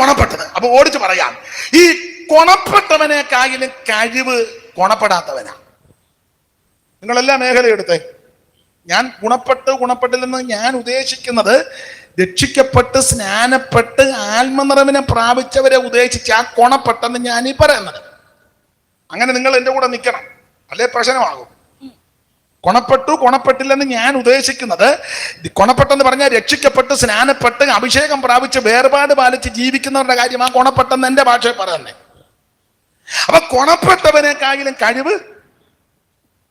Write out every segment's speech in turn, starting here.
ഗുണപ്പെട്ടത് അപ്പൊ ഓടിച്ച് പറയാം. ഈ ഗുണപ്പെട്ടവനേക്കായാലും കഴിവ് കൊണപ്പെടാത്തവനാ. നിങ്ങളെല്ലാ മേഖല എടുത്തേ. ഞാൻ ഗുണപ്പെട്ട് ഗുണപ്പെട്ടില്ലെന്ന് ഞാൻ ഉദ്ദേശിക്കുന്നത് രക്ഷിക്കപ്പെട്ട് സ്നാനപ്പെട്ട് ആത്മനിറവിനെ പ്രാപിച്ചവരെ ഉദ്ദേശിച്ച് ആ കൊണപ്പെട്ടെന്ന് ഞാൻ ഈ പറയുന്നത്. അങ്ങനെ നിങ്ങൾ എന്റെ കൂടെ നിൽക്കണം. അല്ലേ പ്രശ്നമാകും. ഗുണപ്പെട്ടു കൊണപ്പെട്ടില്ലെന്ന് ഞാൻ ഉദ്ദേശിക്കുന്നത്. കൊണപ്പെട്ടെന്ന് പറഞ്ഞാൽ രക്ഷിക്കപ്പെട്ട് സ്നാനപ്പെട്ട് അഭിഷേകം പ്രാപിച്ച് വേർപാട് പാലിച്ച് ജീവിക്കുന്നവരുടെ കാര്യമാണ് കൊണപ്പെട്ടെന്ന് എന്റെ ഭാഷയിൽ പറയുന്നത് അപ്പൊ കൊണപ്പെട്ടവനേക്കാളും കഴിവ്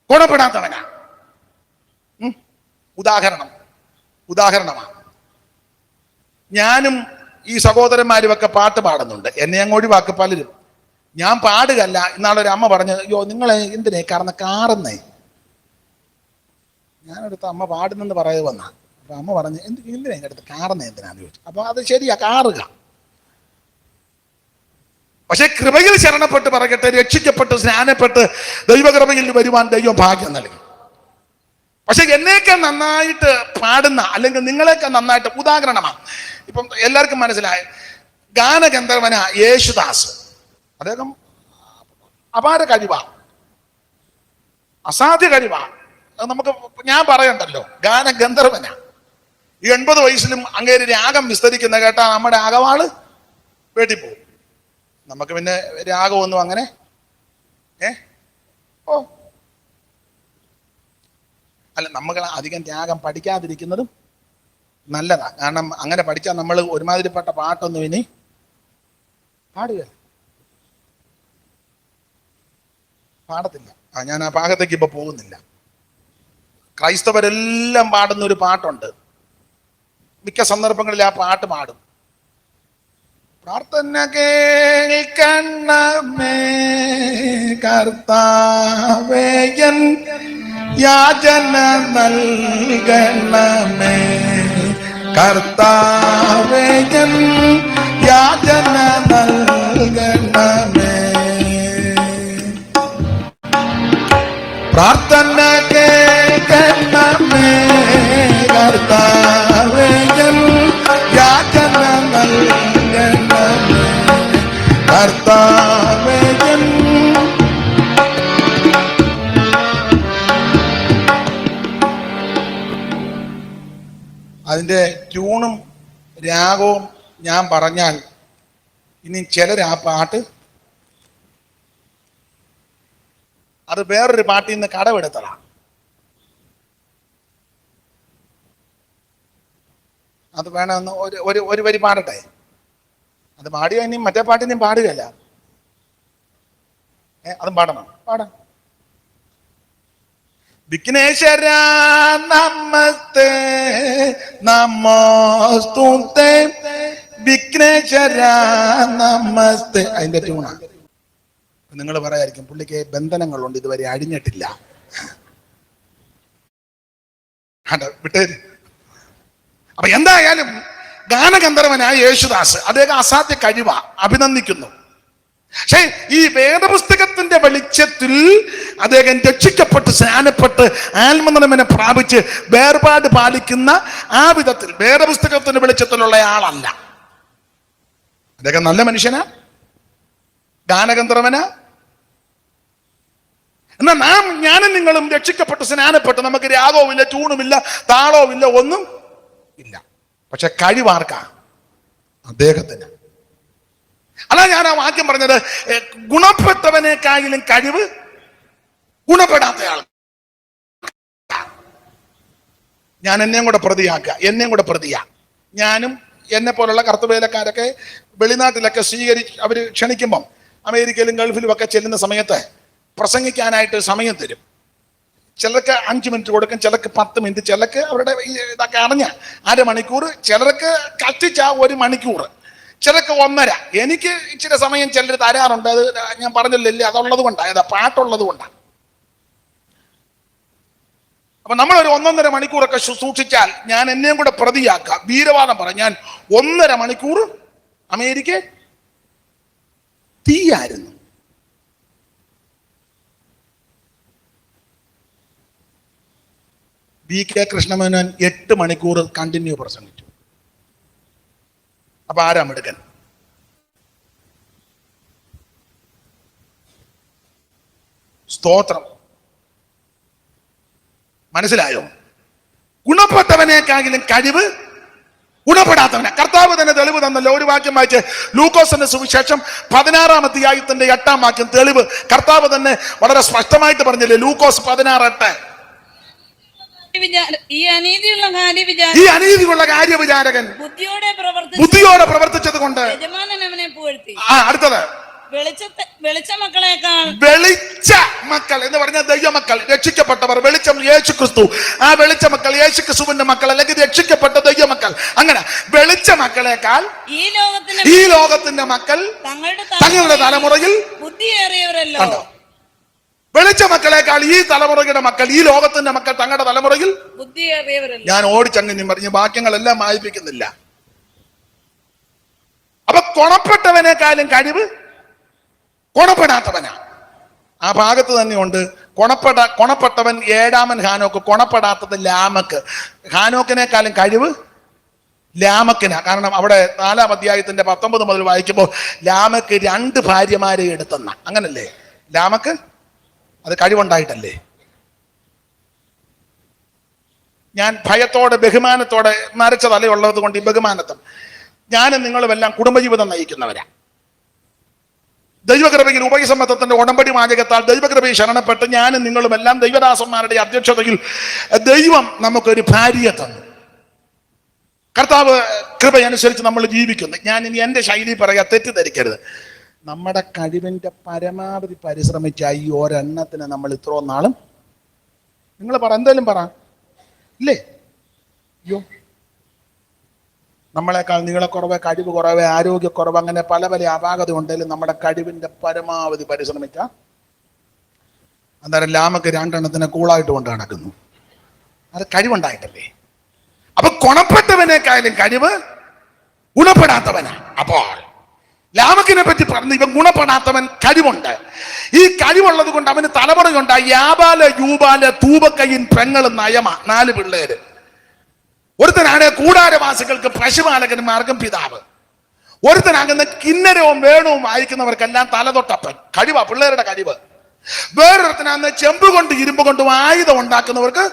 ഗുണപ്പെടാത്തവനാ ഉം. ഉദാഹരണം. ഉദാഹരണമാണ്. ഞാനും ഈ സഹോദരന്മാരും ഒക്കെ പാട്ട് പാടുന്നുണ്ട്. എന്നെ അങ്ങ് ഒഴിവാക്കി പലരും. ഞാൻ പാടുകല്ല ഇന്നാളൊരു അമ്മ പറഞ്ഞു അയ്യോ നിങ്ങളെ എന്തിനേ കാരണം കാറുന്നേ? ഞാനടുത്ത് അമ്മ പാടുന്നെന്ന് പറയുക വന്ന. അപ്പൊ അമ്മ പറഞ്ഞു എന്ത് എന്തിനാ എന്റെ അടുത്ത് കാറുന്ന എന്തിനാന്ന് ചോദിച്ചു. അപ്പൊ അത് ശരിയാ കാറുക. പക്ഷെ കൃപയിൽ ശരണപ്പെട്ട് പറയട്ടെ രക്ഷിക്കപ്പെട്ട് സ്നാനപ്പെട്ട് ദൈവകൃപയിൽ വരുവാൻ ദൈവം ഭാഗ്യം നൽകി. പക്ഷെ എന്നേക്കാൾ നന്നായിട്ട് പാടുന്ന അല്ലെങ്കിൽ നിങ്ങളെക്കാൾ നന്നായിട്ട് ഉദാഹരണമാണ്. ഇപ്പം എല്ലാവർക്കും മനസ്സിലായ. ഗാനഗന്ധർവന യേശുദാസ്. അദ്ദേഹം അപാര കഴിവാ. അസാധ്യ കഴിവാ. അത് നമുക്ക് ഞാൻ പറയണ്ടല്ലോ. ഗാന ഗന്ധർവനാ. ഈ എൺപത് വയസ്സിലും അങ്ങേര് രാഗം വിസ്തരിക്കുന്ന കേട്ടാ നമ്മുടെ ആകവാൾ വേട്ടിപ്പോകും നമുക്ക് പിന്നെ രാഗമൊന്നും അങ്ങനെ ഏ? ഓ. അല്ല നമ്മൾ അധികം രാഗം പഠിക്കാതിരിക്കുന്നതും നല്ലതാ. കാരണം അങ്ങനെ പഠിച്ചാൽ നമ്മൾ ഒരുമാതിരിപ്പെട്ട പാട്ടൊന്നും ഇനി പാടുക പാടത്തില്ല. ആ ഞാൻ ആ ഭാഗത്തേക്ക് ഇപ്പൊ പോകുന്നില്ല. ക്രൈസ്തവരെല്ലാം പാടുന്ന ഒരു പാട്ടുണ്ട്. മിക്ക സന്ദർഭങ്ങളിൽ ആ പാട്ട് പാടും. പ്രാർത്ഥന കേൾക്കണമേ കർത്താവേയൻ യാചന നൽകണമേ. കർത്താവേയൻ യാചന നൽകണമേ. പ്രാർത്ഥന അതിന്റെ ട്യൂണും രാഗവും ഞാൻ പറഞ്ഞാൽ ഇനി ചിലർ ആ പാട്ട് അത് വേറൊരു പാട്ടിൽ നിന്ന് കടമെടുത്തതാ. അത് വേണമെന്ന് ഒരു ഒരു വരി പാടട്ടെ. അത് പാടിയ ഇനി മറ്റേ പാട്ടിനെയും പാടുകയല്ല. ഏ അതും പാടണം. പാടാം. വിഘ്നേശ്വര നമസ്തേ നമോസ്തുതേ. വിഘ്നേശ്വര നമസ്തേ. അതിന്റെ ട്യൂണാണ് നിങ്ങൾ പറയായിരിക്കും പുള്ളിക്ക് ബന്ധനങ്ങളുണ്ട് ഇതുവരെ അഴിഞ്ഞിട്ടില്ല. വിട്ടേര്. അപ്പൊ എന്തായാലും ഗാനഗന്ധർവനായ യേശുദാസ് അദ്ദേഹം അസാധ്യ കഴിവ അഭിനന്ദിക്കുന്നു. പക്ഷേ ഈ വേദപുസ്തകത്തിന്റെ വെളിച്ചത്തിൽ അദ്ദേഹം രക്ഷിക്കപ്പെട്ട് സ്നാനപ്പെട്ട് ആത്മനിലമനെ പ്രാപിച്ച് വേർപാട് പാലിക്കുന്ന ആ വിധത്തിൽ വേദപുസ്തകത്തിന്റെ വെളിച്ചത്തിലുള്ള ആളല്ല. അദ്ദേഹം നല്ല മനുഷ്യനാ. ഗാനഗന്ധർവനാ. എന്നാൽ നാം ഞാനും നിങ്ങളും രക്ഷിക്കപ്പെട്ട് സ്നാനപ്പെട്ട് നമുക്ക് രാഗവുമില്ല ചൂണുമില്ല താളവുമില്ല ഒന്നും ഇല്ല. പക്ഷെ കഴിവാർക്കാ അദ്ദേഹത്തിന്. അതാ ഞാൻ ആ വാക്യം പറഞ്ഞത്. ഏ, ഗുണപ്പെട്ടവനേക്കായാലും കഴിവ് ഗുണപ്പെടാത്ത ആൾ. ഞാൻ എന്നെയും കൂടെ പ്രതിയാക്കുക എന്നെയും കൂടെ പ്രതിയാ. ഞാനും എന്നെ പോലുള്ള കറുത്തുവേലക്കാരൊക്കെ വെളിനാട്ടിലൊക്കെ സ്വീകരി അവർ ക്ഷണിക്കുമ്പം അമേരിക്കയിലും ഗൾഫിലും ഒക്കെ ചെല്ലുന്ന സമയത്ത് പ്രസംഗിക്കാനായിട്ട് സമയം തരും. ചിലർക്ക് അഞ്ച് മിനിറ്റ് കൊടുക്കും ചിലർക്ക് പത്ത് മിനിറ്റ് ചിലർക്ക് അവരുടെ ഇതൊക്കെ അറിഞ്ഞ അരമണിക്കൂർ ചിലർക്ക് കത്തിച്ച ഒരു മണിക്കൂർ ചിലർക്ക് ഒന്നര. എനിക്ക് ഇച്ചിരി സമയം ചിലർ തരാറുണ്ട്. അത് ഞാൻ പറഞ്ഞില്ലേ അതുള്ളത് കൊണ്ടാണ് അതാ പാട്ടുള്ളത് കൊണ്ടാണ് അപ്പൊ നമ്മൾ ഒരു ഒന്നൊന്നര മണിക്കൂറൊക്കെ സൂക്ഷിച്ചാൽ ഞാൻ എന്നെയും കൂടെ പ്രതിയാക്കുക. വീരവാദം പറ ഞാൻ ഒന്നര മണിക്കൂർ അമേരിക്ക തീയായിരുന്നു. വി കെ കൃഷ്ണമേനോൻ എട്ട് മണിക്കൂർ കണ്ടിന്യൂ പ്രസംഗിച്ചു. അപ്പൊ ആരാ മിടുക്കൻ? സ്തോത്രം. മനസ്സിലായോ? ഗുണപ്പെട്ടവനേക്കാകിലും കഴിവ് ഗുണപ്പെടാത്തവനെ. കർത്താവ് തന്നെ തെളിവ് തന്നല്ലോ. ഒരു വാക്യം വായിച്ച് ലൂക്കോസിന്റെ സുവിശേഷം പതിനാറാം അധ്യായത്തിന്റെ എട്ടാം വാക്യം തെളിവ് കർത്താവ് തന്നെ വളരെ സ്പഷ്ടമായിട്ട് പറഞ്ഞില്ലേ? ലൂക്കോസ് പതിനാറ് എട്ട്. ഈ അനീതിയുള്ള കാര്യ വിചാരകൻ ബുദ്ധിയോടെ പ്രവർത്തി ബുദ്ധിയോടെ പ്രവർത്തിച്ചത് കൊണ്ട് അടുത്തത്. വെളിച്ച മക്കൾ എന്ന് പറഞ്ഞ ദൈവമക്കൾ. രക്ഷിക്കപ്പെട്ടവർ വെളിച്ചം യേശു ക്രിസ്തു ആ വെളിച്ച മക്കൾ യേശു ക്രിസ്തുവിന്റെ മക്കൾ അല്ലെങ്കിൽ രക്ഷിക്കപ്പെട്ട ദൈവമക്കൾ. അങ്ങനെ വെളിച്ച മക്കളെക്കാൾ ഈ ലോകത്തിന്റെ ഈ ലോകത്തിന്റെ മക്കൾ തങ്ങളുടെ തലമുറയിൽ ബുദ്ധിയേറിയവരല്ലോ. വെളിച്ച മക്കളെക്കാൾ ഈ തലമുറയുടെ മക്കൾ ഈ ലോകത്തിന്റെ മക്കൾ തങ്ങളുടെ തലമുറയിൽ ഞാൻ ഓടിച്ചങ്ങനെ പറഞ്ഞ് വാക്യങ്ങളെല്ലാം വായിപ്പിക്കുന്നില്ല അപ്പൊ കൊണപ്പെട്ടവനേക്കാളും കഴിവ് കൊണപ്പെടാത്തവനാ. ആ ഭാഗത്ത് തന്നെയുണ്ട്. കൊണപ്പെട കൊണപ്പെട്ടവൻ ഏഴാമൻ ഹാനോക്ക് കൊണപ്പെടാത്തത് ലാമക്ക്. ഹാനോക്കിനേക്കാളും കഴിവ് ലാമക്കിനാ. കാരണം അവിടെ നാലാം അധ്യായത്തിന്റെ പത്തൊമ്പത് മുതൽ വായിക്കുമ്പോൾ ലാമക്ക് രണ്ട് ഭാര്യമാരെ എടുത്തെന്ന. അങ്ങനല്ലേ? ലാമക്ക് അത് കഴിവുണ്ടായിട്ടല്ലേ? ഞാൻ ഭയത്തോടെ ബഹുമാനത്തോടെ നരച്ച തലയുള്ളത് കൊണ്ട് ഈ ബഹുമാനത്വം ഞാനും നിങ്ങളും എല്ലാം കുടുംബജീവിതം നയിക്കുന്നവരാ. ദൈവകൃപയിൽ ഉപയസമ്മത്തത്തിന്റെ ഉടമ്പടി വാചകത്താൽ ദൈവകൃപയിൽ ശരണപ്പെട്ട് ഞാനും നിങ്ങളും എല്ലാം ദൈവദാസന്മാരുടെ അധ്യക്ഷതയിൽ ദൈവം നമുക്കൊരു ഭാര്യയെ തന്നു. കർത്താവ് കൃപയനുസരിച്ച് നമ്മൾ ജീവിക്കുന്നു. ഞാൻ ഇനി എന്റെ ശൈലി പറയാ തെറ്റിദ്ധരിക്കരുത്. നമ്മുടെ കഴിവിന്റെ പരമാവധി പരിശ്രമിച്ച ഈ ഒരെണ്ണത്തിന് നമ്മൾ ഇത്രയും നാളും നിങ്ങൾ പറ എന്തായാലും പറ. ഇല്ലേ? അയ്യോ. നമ്മളെക്കാൾ നീളക്കുറവ് കഴിവ് കുറവ് ആരോഗ്യക്കുറവ് അങ്ങനെ പല പല അപാകത ഉണ്ടെങ്കിലും നമ്മുടെ കഴിവിന്റെ പരമാവധി പരിശ്രമിച്ച അന്നേരം ലാമക്ക് രണ്ടെണ്ണത്തിനെ കൂളായിട്ട് കൊണ്ട് നടക്കുന്നു. അത് കഴിവുണ്ടായിട്ടല്ലേ? അപ്പൊ കുണപ്പെട്ടവനേക്കാളും കഴിവ് ഗുണപ്പെടാത്തവനാ. അപ്പോൾ ലാമക്കിനെ പറ്റി പറഞ്ഞു ഇവൻ ഗുണപ്പെടാത്തവൻ കഴിവുണ്ട്. ഈ കഴിവുള്ളത് കൊണ്ട് അവന് തലമുറയുണ്ട് യാബാല യൂബാല തൂപക്കയിൻ പെങ്ങൾ നയമ. നാല് പിള്ളേര്. ഒരുത്തനാണ് കൂടാരവാസികൾക്ക് പശുപാലകന്മാർക്കും പിതാവ്. ഒരുത്തനാകുന്ന കിന്നരവും വേണവും വായിക്കുന്നവർക്കെല്ലാം തലതൊട്ടപ്പൻ. കഴിവാ പിള്ളേരുടെ കഴിവ്. വേറൊരുത്തനാകുന്ന ചെമ്പ് കൊണ്ട് ഇരുമ്പ് കൊണ്ടും ആയുധം ഉണ്ടാക്കുന്നവർക്ക്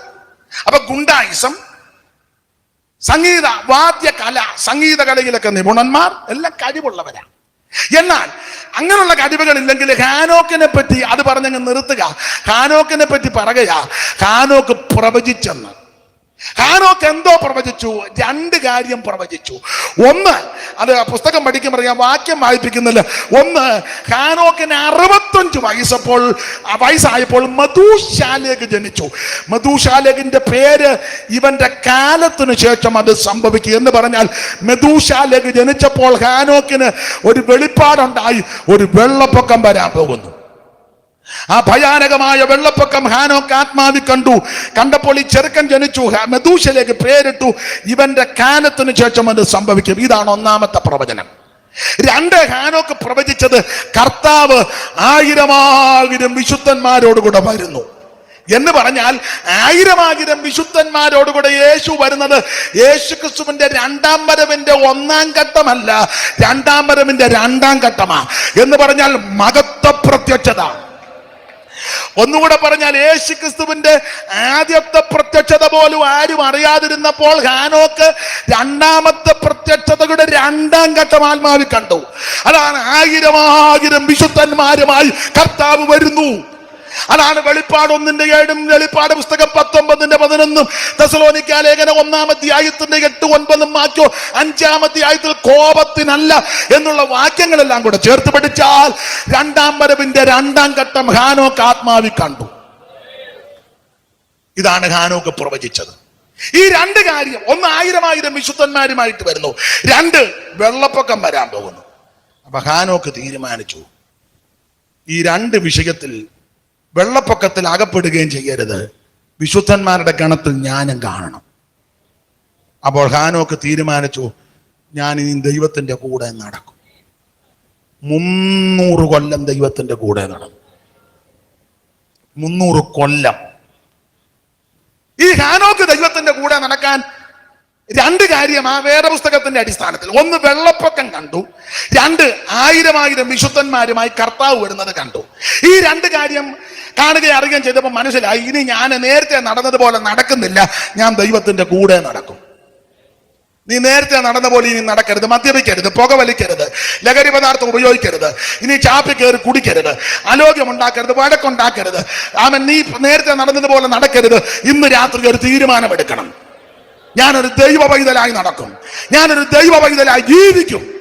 അപ്പൊ ഗുണ്ടായുസം സംഗീത വാദ്യ കല സംഗീത നിപുണന്മാർ എല്ലാം കഴിവുള്ളവരാ. എന്നാൽ അങ്ങനെയുള്ള കഴിവുകൾ ഇല്ലെങ്കിൽ ഹാനോക്കിനെ പറ്റി അത് പറഞ്ഞങ്ങ് നിർത്തുക. ഹാനോക്കിനെ പറ്റി പറയുക. ഹാനോക്ക് പ്രവചിച്ചെന്ന്. ഹാനോക്ക് എന്തോ പ്രവചിച്ചു? രണ്ട് കാര്യം പ്രവചിച്ചു. ഒന്ന് അത് പുസ്തകം പഠിക്കുമ്പോൾ ഞാൻ വാക്യം വായിപ്പിക്കുന്നില്ല. ഒന്ന് ഹാനോക്കിന് അറുപത്തഞ്ച് വയസ്സപ്പോൾ വയസ്സായപ്പോൾ മധുശാലേക്ക് ജനിച്ചു. മധുശാലേഖിന്റെ പേര് ഇവന്റെ കാലത്തിന് ശേഷം അത് സംഭവിക്കും എന്ന് പറഞ്ഞാൽ മധുശാലേഖ് ജനിച്ചപ്പോൾ ഹാനോക്കിന് ഒരു വെളിപ്പാടുണ്ടായി. ഒരു വെള്ളപ്പൊക്കം വരാൻ പോകുന്നു. ആ ഭയാനകമായ വെള്ളപ്പൊക്കം ഹാനോക്ക് ആത്മാവി കണ്ടു. കണ്ടപ്പോൾ ഈ ചെറുക്കൻ ജനിച്ചു. മെദൂശയിലേക്ക് പേരിട്ടു. ഇവന്റെ കാലത്തിന് ശേഷം അത് സംഭവിക്കും. ഇതാണ് ഒന്നാമത്തെ പ്രവചനം. രണ്ട് ഹാനോക്ക് പ്രവചിച്ചത് കർത്താവ് ആയിരമായിരം വിശുദ്ധന്മാരോടുകൂടെ വരുന്നു. എന്ന് പറഞ്ഞാൽ ആയിരമായിരം വിശുദ്ധന്മാരോടുകൂടെ യേശു വരുന്നത് യേശു ക്രിസ്തുവിന്റെ രണ്ടാം വരവിന്റെ ഒന്നാം ഘട്ടമല്ല രണ്ടാം വരവിന്റെ രണ്ടാം ഘട്ടമാ. എന്ന് പറഞ്ഞാൽ മകത്വ പ്രത്യക്ഷത ഒന്നുകൂടെ പറഞ്ഞാൽ യേശു ക്രിസ്തുവിന്റെ ആദ്യത്തെ പ്രത്യക്ഷത പോലും ആരും അറിയാതിരുന്നപ്പോൾ ഹാനോക്ക് രണ്ടാമത്തെ പ്രത്യക്ഷതയുടെ രണ്ടാം ഘട്ടം ആത്മാവി കണ്ടു. അതാണ് ആയിരം ആയിരം വിശുദ്ധന്മാരുമായി കർത്താവ് വരുന്നു. അതാണ് വെളിപ്പാട് ഒന്നിന്റെ ഏഴും വെളിപ്പാട് പുസ്തകം പത്തൊമ്പതിന്റെ പതിനൊന്നും. തെസലോനിക്ക ലേഖനം ഒന്നാമത്തെ ആയത്തിന്റെ എട്ട് ഒൻപതും മാറ്റോ അഞ്ചാമത്തെ ആയത്തിൽ കോപത്തിനല്ല എന്നുള്ള വാക്യങ്ങളെല്ലാം കൂടെ ചേർത്ത് പഠിച്ചാൽ രണ്ടാം വരവിന്റെ രണ്ടാം ഘട്ടം ഹാനോക്ക് ആത്മാവി കണ്ടു. ഇതാണ് ഹാനോക്ക് പ്രവചിച്ചത്. ഈ രണ്ട് കാര്യം ഒന്ന് ആയിരം ആയിരം വിശുദ്ധന്മാരുമായിട്ട് വരുന്നു. രണ്ട് വെള്ളപ്പൊക്കം വരാൻ പോകുന്നു. അപ്പൊ ഹാനോക്ക് തീരുമാനിച്ചു. ഈ രണ്ട് വിഷയത്തിൽ വെള്ളപ്പൊക്കത്തിൽ അകപ്പെടുകയും ചെയ്യരുത്. വിശുദ്ധന്മാരുടെ ഗണത്തിൽ ഞാനും കാണണം. അപ്പോൾ ഹാനോക്ക് തീരുമാനിച്ചു ഞാൻ ഇനി ദൈവത്തിന്റെ കൂടെ നടക്കും. മുന്നൂറ് കൊല്ലം ദൈവത്തിന്റെ കൂടെ നടന്നു മുന്നൂറ് കൊല്ലം. ഈ ഹാനോക്ക് ദൈവത്തിന്റെ കൂടെ നടക്കാൻ രണ്ട് കാര്യം ആ വേദപുസ്തകത്തിന്റെ അടിസ്ഥാനത്തിൽ. ഒന്ന് വെള്ളപ്പൊക്കം കണ്ടു. രണ്ട് ആയിരം ആയിരം വിശുദ്ധന്മാരുമായി കർത്താവ് വരുന്നത് കണ്ടു. ഈ രണ്ട് കാര്യം കാണുകയും അറിയുകയും ചെയ്തപ്പോൾ മനസ്സിലായി ഇനി ഞാൻ നേരത്തെ നടന്നതുപോലെ നടക്കുന്നില്ല. ഞാൻ ദൈവത്തിന്റെ കൂടെ നടക്കും. നീ നേരത്തെ നടന്ന പോലെ ഇനി നടക്കരുത് മദ്യപിക്കരുത് പുകവലിക്കരുത് ലഹരി പദാർത്ഥം ഉപയോഗിക്കരുത് ഇനി ചാപ്പി കയറി കുടിക്കരുത് അലോഗ്യം ഉണ്ടാക്കരുത് വഴക്കുണ്ടാക്കരുത്. ആമൻ നീ നേരത്തെ നടന്നതുപോലെ നടക്കരുത്. ഇന്ന് രാത്രി ഒരു തീരുമാനമെടുക്കണം. ഞാനൊരു ദൈവ പൈതലായി നടക്കും. ഞാനൊരു ദൈവ പൈതലായി ജീവിക്കും.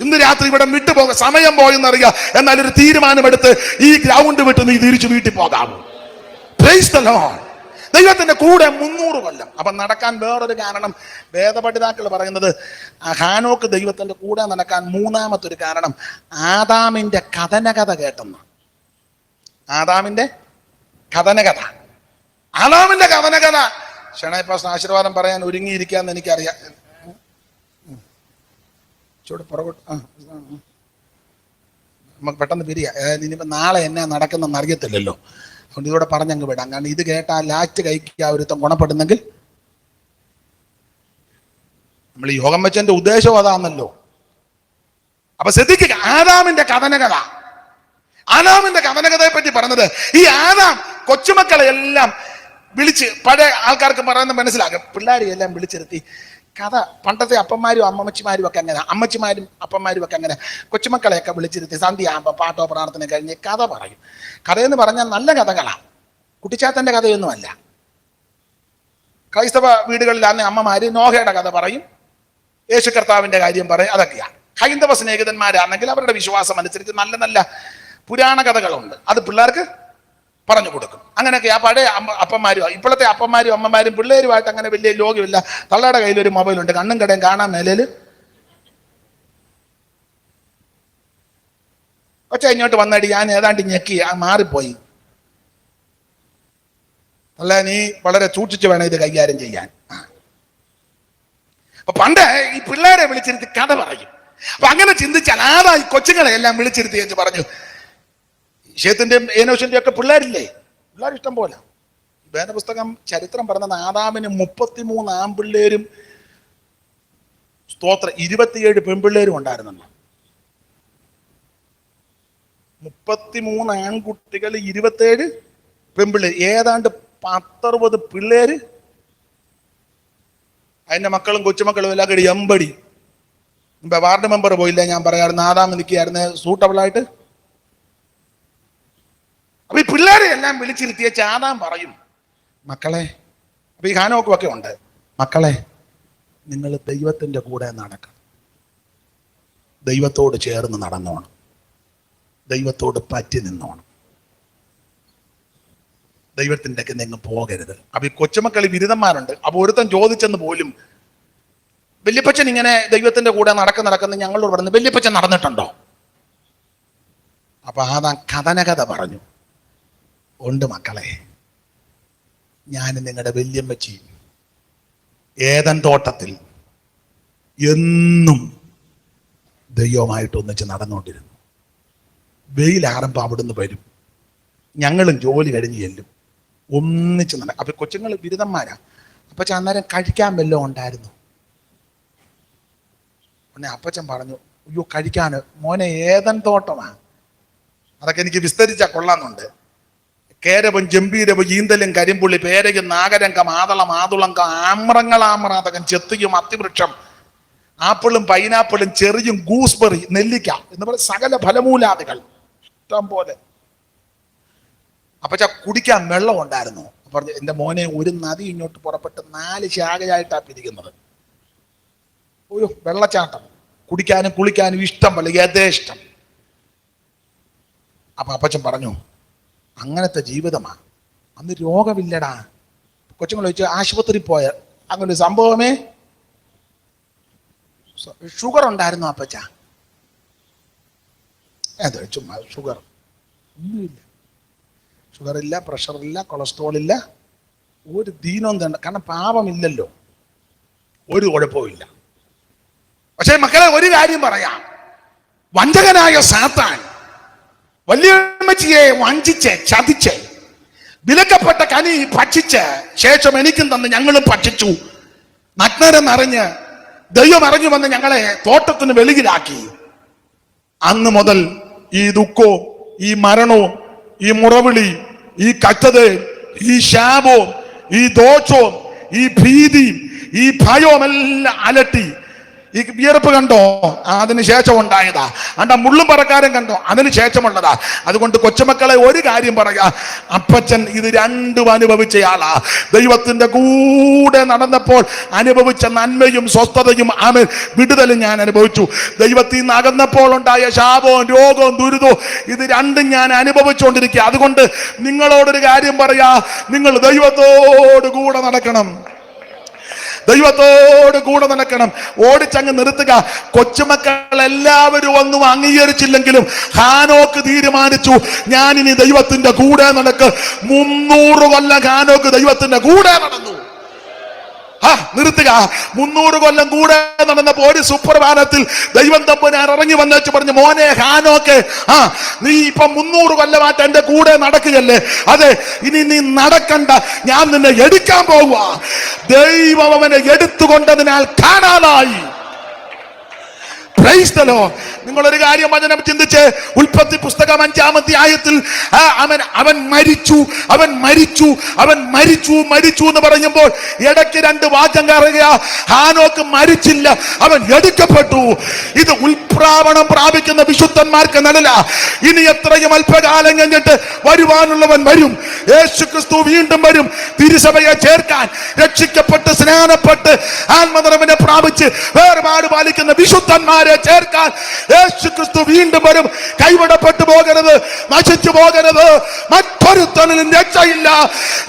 ഇന്ന് രാത്രി ഇവിടെ വിട്ടുപോക. സമയം പോയെന്നറിയാം. എന്നാൽ ഒരു തീരുമാനമെടുത്ത് ഈ ഗ്രൗണ്ട് വിട്ട് നീ തിരിച്ചു വീട്ടിൽ പോകാമോ. ദൈവത്തിന്റെ കൂടെ മുന്നൂറ് കൊല്ലം. അപ്പൊ നടക്കാൻ വേറൊരു കാരണം വേദപഠിതാക്കൾ പറയുന്നത് ഹാനോക്ക് ദൈവത്തിന്റെ കൂടെ നടക്കാൻ മൂന്നാമത്തെ ഒരു കാരണം ആദാമിന്റെ കഥനകഥ കേട്ടെന്ന്. ആദാമിന്റെ കഥനകഥ. ആദാമിന്റെ കഥനകഥ. ക്ഷണയപ്പാസ് ആശീർവാദം പറയാൻ ഒരുങ്ങിയിരിക്കാന്ന് എനിക്കറിയാം. ചൂട് പുറകോട്ട്. നമുക്ക് പെട്ടെന്ന് പിരിയ. ഇനിയിപ്പോ നാളെ എന്നാ നടക്കുന്നെന്ന് അറിയത്തില്ലല്ലോ. അതുകൊണ്ട് ഇതോടെ പറഞ്ഞങ്ങ് വിടാം. കാരണം ഇത് കേട്ടാൽ ലാസ്റ്റ് കൈക്ക് ആ ഒരുത്തം ഗുണപ്പെടുന്നെങ്കിൽ നമ്മൾ യോഗം വെച്ചതിന്റെ ഉദ്ദേശം അതാണല്ലോ. അപ്പൊ ശ്രദ്ധിക്കുക ആദാമിന്റെ കഥനകഥ. ആദാമിന്റെ കഥനകഥയെ പറ്റി പറഞ്ഞത് ഈ ആദാം കൊച്ചുമക്കളെ എല്ലാം വിളിച്ച് പഴയ ആൾക്കാർക്ക് പറയുന്ന മനസ്സിലാകും. പിള്ളേരെ എല്ലാം വിളിച്ചിരുത്തി. കഥ പണ്ടത്തെ അപ്പന്മാരും അമ്മമ്മച്ചിമാരും ഒക്കെ അങ്ങനെ അമ്മച്ചിമാരും അപ്പന്മാരും ഒക്കെ അങ്ങനെ കൊച്ചുമക്കളെയൊക്കെ വിളിച്ചിരുത്തി. സന്ധ്യ ആകുമ്പോൾ പാട്ടോ പ്രാർത്ഥന കഴിഞ്ഞ് കഥ പറയും. കഥയെന്ന് പറഞ്ഞാൽ നല്ല കഥകളാണ് കുട്ടിച്ചാത്തന്റെ കഥയൊന്നുമല്ല. ക്രൈസ്തവ വീടുകളിലാണ് അമ്മമാര് നോഹയുടെ കഥ പറയും. യേശു കർത്താവിന്റെ കാര്യം പറയും. അതൊക്കെയാണ്. ഹൈന്ദവ സ്നേഹിതന്മാരാണെങ്കിൽ അവരുടെ വിശ്വാസം അനുസരിച്ച് നല്ല നല്ല പുരാണ കഥകളുണ്ട്. അത് പിള്ളേർക്ക് പറഞ്ഞു കൊടുക്കും. അങ്ങനെയൊക്കെ ആ പഴയ അപ്പന്മാരും ഇപ്പോഴത്തെ അപ്പന്മാരും അമ്മമാരും പിള്ളേരുമായിട്ട് അങ്ങനെ വലിയ ലോകമില്ല. തള്ളയുടെ കയ്യിൽ ഒരു മൊബൈലുണ്ട് കണ്ണും കടയും കാണാൻ മേലേൽ. ഒച്ച ഇങ്ങോട്ട് വന്നടി. ഞാൻ ഏതാണ്ട് ഞെക്കി. മാറിപ്പോയി. അല്ല നീ വളരെ സൂക്ഷിച്ചു വേണം ഇത് കൈകാര്യം ചെയ്യാൻ. അപ്പൊ പണ്ട് ഈ പിള്ളേരെ വിളിച്ചിരുത്തി കഥ പറയും. അപ്പൊ അങ്ങനെ ചിന്തിച്ചാൽ ആരാ കൊച്ചുങ്ങളെ എല്ലാം വിളിച്ചിരുത്തി എന്ന് പറഞ്ഞു? ഇഷയത്തിന്റെയും ഏനോഷിന്റെയും ഒക്കെ പിള്ളേരില്ലേ? പിള്ളേർ ഇഷ്ടം പോലെ. വേദപുസ്തകം ചരിത്രം പറഞ്ഞത് ആദാമിന് മുപ്പത്തിമൂന്ന് ആൺപിള്ളേരും സ്തോത്ര ഇരുപത്തിയേഴ് പെൺപിള്ളേരും ഉണ്ടായിരുന്നല്ലോ. മുപ്പത്തിമൂന്ന് ആൺകുട്ടികൾ ഇരുപത്തേഴ് പെൺപിള്ളേർ ഏതാണ്ട് പത്തറുപത് പിള്ളേര് അതിന്റെ മക്കളും കൊച്ചുമക്കളും എല്ലാം കൂടി എമ്പടി. വാർഡ് മെമ്പർ പോയില്ല ഞാൻ പറയാറുണ്ട്. ആദാം നിൽക്കുകയായിരുന്നു. സൂട്ടബിളായിട്ട് അപ്പൊ ഈ പിള്ളേരെ എല്ലാം വിളിച്ചിരുത്തിയ ചാതാൻ പറയും മക്കളെ അപ്പൊ ഈ ഹാനോക്കും ഒക്കെ ഉണ്ട്. മക്കളെ നിങ്ങൾ ദൈവത്തിന്റെ കൂടെ നടക്കണം. ദൈവത്തോട് ചേർന്ന് നടന്നോണം. ദൈവത്തോട് പറ്റി നിന്നോണം. ദൈവത്തിന്റെ ഒക്കെ നിങ്ങൾ പോകരുത്. അപ്പൊ ഈ കൊച്ചുമക്കൾ ഈ ബിരുദന്മാരുണ്ട് അപ്പൊ ഒരുത്തൻ ചോദിച്ചെന്ന് പോലും വല്യപ്പച്ചൻ ഇങ്ങനെ ദൈവത്തിന്റെ കൂടെ നടക്കുന്ന നടക്കുന്ന ഞങ്ങളോട് പറഞ്ഞു വല്യപ്പച്ചൻ നടന്നിട്ടുണ്ടോ? അപ്പൊ ആദാ കഥനകഥ പറഞ്ഞു. ഉണ്ട് മക്കളെ. ഞാൻ നിങ്ങളുടെ വല്യമ്മച്ചി. ഏതൻ തോട്ടത്തിൽ എന്നും ദൈവമായിട്ട് ഒന്നിച്ച് നടന്നുകൊണ്ടിരുന്നു. വെയിലാറുമ്പോൾ അവിടുന്ന് വരും. ഞങ്ങളും ജോലി കഴിഞ്ഞ് ചെല്ലും. ഒന്നിച്ച് നട അപ്പൊ കൊച്ചുങ്ങൾ ബിരുദന്മാരാ. അപ്പച്ച അന്നേരം കഴിക്കാൻ വല്ലതും ഉണ്ടായിരുന്നു. ഉടനെ അപ്പച്ചൻ പറഞ്ഞു അയ്യോ കഴിക്കാൻ മോനെ ഏതൻ തോട്ടമാണ് അതൊക്കെ എനിക്ക് വിസ്തരിച്ചാ കൊള്ളാന്നുണ്ട്. കേരവും ജംബീരവും ഈന്തലും കരിമ്പുള്ളി പേരയും നാഗരംഗം ആതളം ആതുളങ്കം ആമ്രങ്ങളാമ്രാതകം ചെത്തിയും അത്തിവൃക്ഷം ആപ്പിളും പൈനാപ്പിളും ചെറിയും ഗൂസ്ബെറി നെല്ലിക്ക എന്ന് പറയുന്ന സകല ഫലമൂലാദികൾ. ഇഷ്ടം പോലെ. അപ്പച്ച കുടിക്കാൻ വെള്ളം ഉണ്ടായിരുന്നു. പറഞ്ഞു എന്റെ മോനെ ഒരു നദി ഇങ്ങോട്ട് പുറപ്പെട്ട് നാല് ശാഖയായിട്ടാണ് പിരിക്കുന്നത്. ഒരു വെള്ളച്ചാട്ടം. കുടിക്കാനും കുളിക്കാനും ഇഷ്ടം പോലെ യഥേഷ്ടം. അപ്പൊ അപ്പച്ചൻ പറഞ്ഞു അങ്ങനത്തെ ജീവിതമാണ് അന്ന് രോഗമില്ലടാ. കൊച്ചുങ്ങൾ ചോദിച്ചു ആശുപത്രി പോയ അങ്ങനൊരു സംഭവമേ. ഷുഗർ ഉണ്ടായിരുന്നു അപ്പച്ച. അതെ ചുമ്മാ ഷുഗർ ഒന്നുമില്ല. പ്രഷർ ഇല്ല കൊളസ്ട്രോൾ ഇല്ല ഒരു ദീനവും തന്നെ കാരണം പാപമില്ലല്ലോ. ഒരു കുഴപ്പമില്ല പക്ഷേ മക്കളെ ഒരു കാര്യം പറയാം. വഞ്ചകനായ സാത്താൻ വല്യമ്മച്ചിയെ വഞ്ചിച്ച് ചതിച്ച് വിലക്കപ്പെട്ട കനി ഭക്ഷിച്ച് ശേഷം എനിക്കും തന്ന് ഞങ്ങളും ഭക്ഷിച്ചു. നഗ്നരം അറിഞ്ഞ് ദൈവം അറിഞ്ഞു വന്ന് ഞങ്ങളെ തോട്ടത്തിന് വെളിയിലാക്കി. അന്ന് മുതൽ ഈ ദുഃഖവും ഈ മരണോ ഈ മുറവിളി ഈ കറ്റതയും ഈ ശാപവും ഈ ദോഷവും ഈ ഭീതിയും ഈ ഭയവും എല്ലാം അലട്ടി ഈ വിയർപ്പ് കണ്ടോ? അതിന് ശേഷം ഉണ്ടായതാ. അണ്ട മുള്ളും പറക്കാരൻ കണ്ടോ? അതിന് ശേഷമുള്ളതാ. അതുകൊണ്ട് കൊച്ചുമക്കളെ ഒരു കാര്യം പറയാ. അപ്പച്ചൻ ഇത് രണ്ടും അനുഭവിച്ചയാളാ. ദൈവത്തിന്റെ കൂടെ നടന്നപ്പോൾ അനുഭവിച്ച നന്മയും സ്വസ്ഥതയും ആമേൻ വിടുതലും ഞാൻ അനുഭവിച്ചു. ദൈവത്തിൽ നിന്ന് അകന്നപ്പോൾ ഉണ്ടായ ശാപവും രോഗവും ദുരിതവും ഇത് രണ്ടും ഞാൻ അനുഭവിച്ചുകൊണ്ടിരിക്കുക. അതുകൊണ്ട് നിങ്ങളോടൊരു കാര്യം പറയാ. നിങ്ങൾ ദൈവത്തോട് കൂടെ നടക്കണം. ദൈവത്തോട് കൂടെ നടക്കണം. ഓടിച്ചങ്ങ് നിർത്തുക. കൊച്ചുമക്കൾ എല്ലാവരും ഒന്നും അംഗീകരിച്ചില്ലെങ്കിലും ഹാനോക്ക് തീരുമാനിച്ചു. ഞാൻ ഇനി ദൈവത്തിന്റെ കൂടെ നടക്ക്. മുന്നൂറ് കൊല്ലം ഹാനോക്ക് ദൈവത്തിന്റെ കൂടെ നടന്നു. നിർത്തുക. മുന്നൂറ് കൊല്ലം കൂടെ നടന്ന ഒരു സുപ്രഭാതത്തിൽ ദൈവം തമ്പുരാൻ ഇറങ്ങി വന്നേച്ച് പറഞ്ഞു മോനെ ഹാനോക്കെ. ആ നീ ഇപ്പൊ മുന്നൂറ് കൊല്ലമായിട്ട് എന്റെ കൂടെ നടക്കുകയല്ലേ? അതെ ഇനി നീ നടക്കണ്ട. ഞാൻ നിന്നെ എടുക്കാൻ പോവുക. ദൈവം അവനെ എടുത്തുകൊണ്ടതിനാൽ കാണാതായി. നിങ്ങളൊരു കാര്യം വചനം ചിന്തിച്ച് ഉൽപ്പത്തി പുസ്തകം അഞ്ചാമത്തെ ആയത്തിൽ അവൻ അവൻ മരിച്ചു അവൻ മരിച്ചു അവൻ മരിച്ചു മരിച്ചു എന്ന് പറയുമ്പോൾ ഇടയ്ക്ക് രണ്ട് വാചം കറുക ഹാനോക്ക് മരിച്ചില്ല അവൻ എടുക്കപ്പെട്ടു. ഇത് ഉൽപ്രാവണം പ്രാപിക്കുന്ന വിശുദ്ധന്മാർക്ക് നടല ഇനി എത്രയും അല്പകാലം കഴിഞ്ഞിട്ട് വരുവാനുള്ളവൻ വരും. യേശു ക്രിസ്തു വീണ്ടും വരും. തിരുസഭയെ ചേർക്കാൻ രക്ഷിക്കപ്പെട്ട് സ്നാനപ്പെട്ട് ആത്മനിറവിനെ പ്രാപിച്ച് വേർപാട് പാലിക്കുന്ന വിശുദ്ധന്മാരെ ചേർക്കാൻ യേശു ക്രിസ്തു വീണ്ടും വരും. കൈവിടപ്പെട്ടു പോകരുത് നശിച്ചു പോകരുത്. മറ്റൊരുത്തനും രക്ഷയില്ല.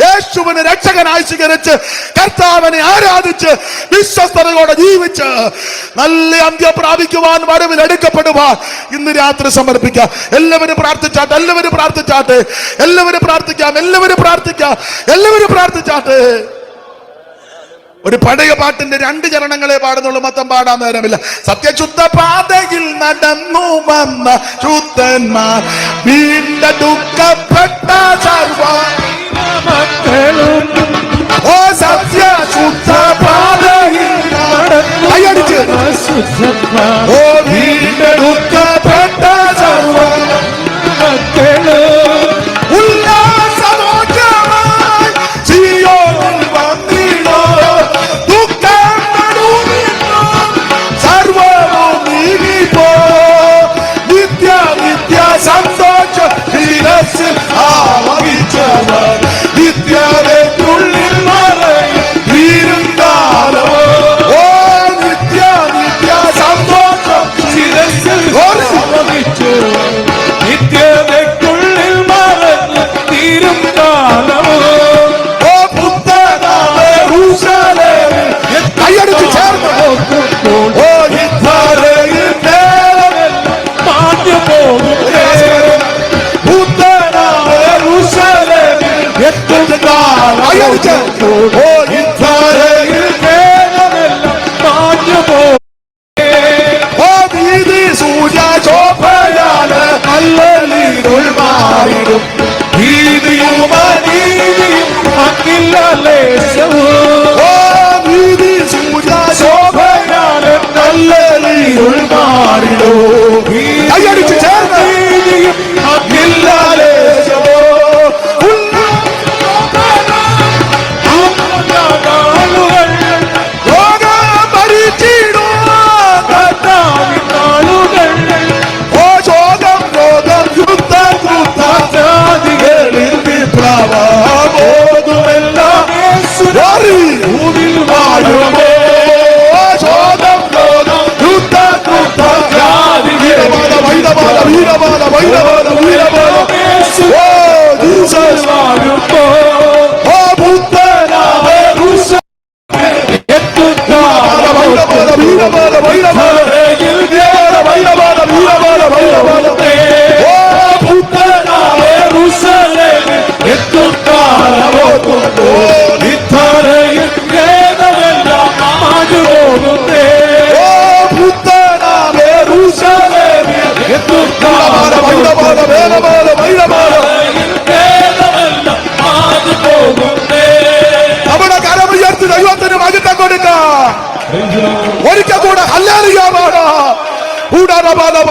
യേശുവിന് രക്ഷകനായി സ്വീകരിച്ച് കർത്താവിനെ ആരാധിച്ച് വിശ്വസ്തതയോടെ ജീവിച്ച് നല്ല അന്ത്യം പ്രാപിക്കുവാൻ വരവിൽ എടുക്കപ്പെടുവാൻ ഇന്ന് രാത്രി സമർപ്പിക്കാം. എല്ലാവരും പ്രാർത്ഥിച്ചാട്ടെ എല്ലാവരും പ്രാർത്ഥിച്ചാട്ടെ എല്ലാവരും പ്രാർത്ഥിക്കാം എല്ലാവരും പ്രാർത്ഥിക്കാം എല്ലാവരും പ്രാർത്ഥിച്ചാട്ടെ. ഒരു പഴയ പാട്ടിന്റെ രണ്ട് ചരണങ്ങളെ പാടുന്നുള്ളൂ മൊത്തം പാടാൻ നേരമില്ല. സത്യശുദ്ധ പാതയിൽ നടന്നു വന്ന ശുദ്ധന്മാർ വീണ്ട ദുഃഖപ്പെട്ട സർവ ഓ സത്യശുദ്ധ പാതയിൽ ഓ വീണ്ട ദുഃഖപ്പെട്ട Bolívar.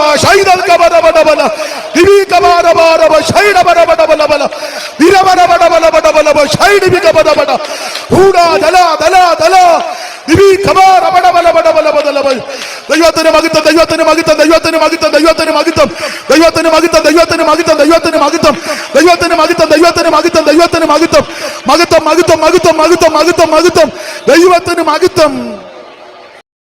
ഊടാരബാലബ ശൈതൽക്കബരബടബല ദിവീകബാരബാരബ ശൈഡബരബടബലബല വിരവ ബട ബട ബട ബട ബട ഷൈഡിബിക ബട ബട ഹൂഡാ ദല ദല ദല ദിബി ഖബാറ ബട ബട ബട ബട ബട ബട ദൈവത്തിന് മകിത്തം ദൈവത്തിന് മകിത്തം ദൈവത്തിന് മകിത്തം ദൈവത്തിന് മകിത്തം ദൈവത്തിന് മകിത്തം ദൈവത്തിന് മകിത്തം ദൈവത്തിന് മകിത്തം ദൈവത്തിന് മകിത്തം ദൈവത്തിന് മകിത്തം ദൈവത്തിന് മകിത്തം മകിത്തം മകിത്തം മകിത്തം മകിത്തം മകിത്തം മകിത്തം ദൈവത്തിന് മകിത്തം